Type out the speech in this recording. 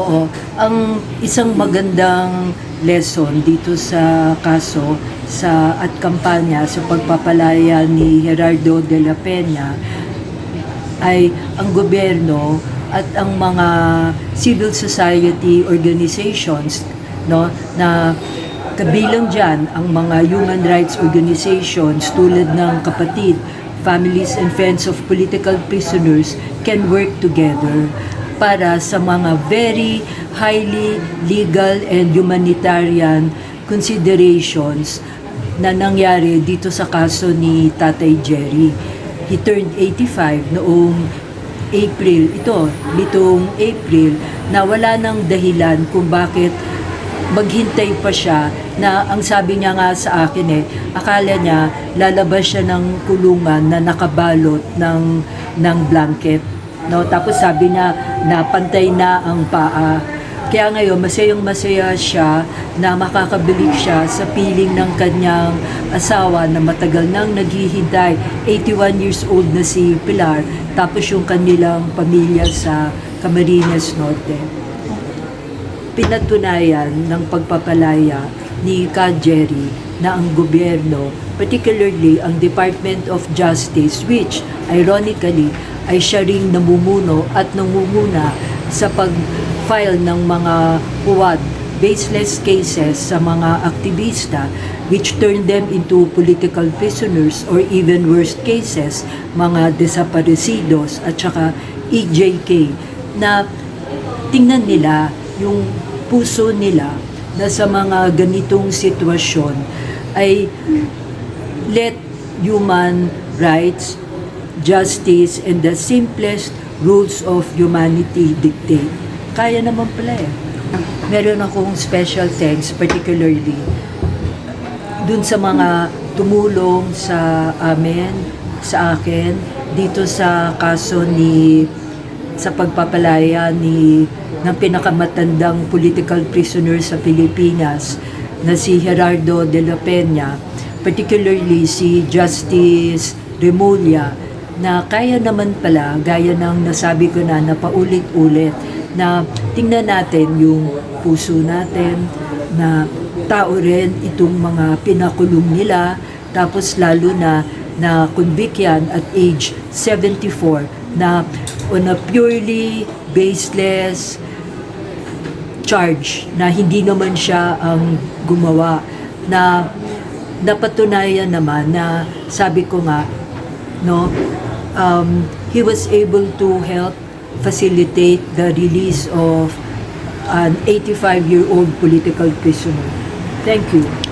Oo, ang isang magandang lesson dito sa kaso sa at kampanya sa pagpapalaya ni Gerardo de la Peña ay ang gobyerno at ang mga civil society organizations no na kabilang diyan ang mga human rights organizations tulad ng kapatid families and friends of political prisoners can work together para sa mga very highly legal and humanitarian considerations na nangyari dito sa kaso ni Tatay Jerry. He turned 85 noong April, ito, bitong April, na wala nang dahilan kung bakit maghintay pa siya na ang sabi niya nga sa akin eh, akala niya lalabas siya ng kulungan na nakabalot ng, ng blanket. No? Tapos sabi na pantay na ang paa. Kaya ngayon, masayang masaya siya na makakabalik siya sa piling ng kanyang asawa na matagal nang naghihintay. 81 years old na si Pilar, tapos yung kanilang pamilya sa Camarines Norte pinatunayan ng pagpapalaya ni Ka Jerry na ang gobyerno, particularly ang Department of Justice, which ironically ay siya ring namumuno at nangunguna sa pag-file ng mga huwad baseless cases sa mga aktivista which turn them into political prisoners or even worst cases, mga desaparecidos at saka EJK na tingnan nila yung puso nila na sa mga ganitong sitwasyon ay let human rights, justice, and the simplest rules of humanity dictate. Kaya naman pala eh. Meron akong special thanks particularly dun sa mga tumulong sa amin, sa akin, dito sa kaso ni sa pagpapalaya ni ng pinakamatandang political prisoner sa Pilipinas na si Gerardo de la Peña, particularly si Justice Remulla, na kaya naman pala, gaya ng nasabi ko na na paulit-ulit, na tingnan natin yung puso natin, na tao rin itong mga pinakulong nila, tapos lalo na na convict yan at age 74 na on a purely baseless charge na hindi naman siya ang gumawa na napatunayan naman na sabi ko nga no um, he was able to help facilitate the release of an 85 year old political prisoner. Thank you